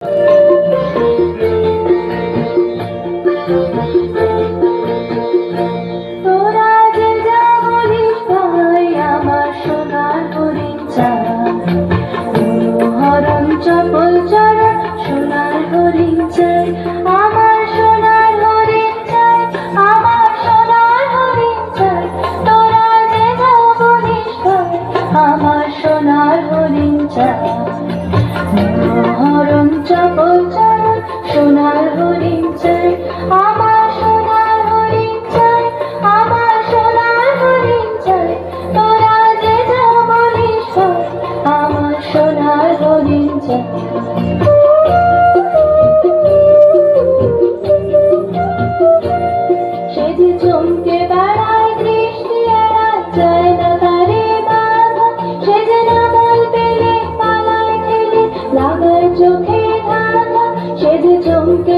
you সোনার হরিণ চাই, আমার সোনার হরিণ চাই, আমার সোনার হরিণ চাই। তোরা যে যা বলিস আমার সোনার হরিণ চাই। আজ চমকে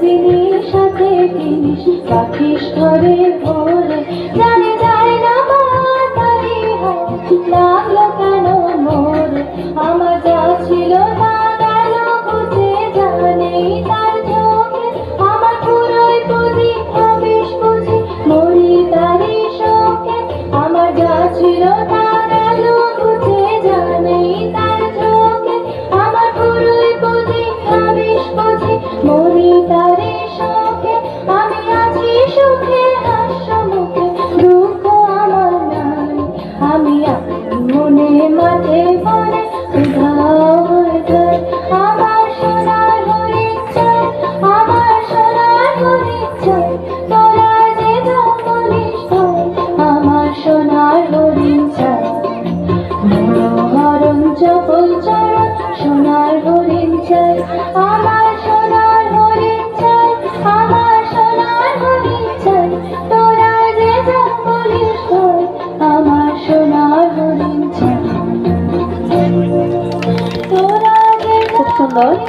জিনিস আছে জিনিস পাখিস ধরে ভরে। জানে থামিয়া মনে মাঝে মনে আমার সোনার হরিচয় আমার সোনার হরিচয় তোরা যে ধর্মনিষ্ঠ আমার সোনার হরিচয় হরণ চপল চয় number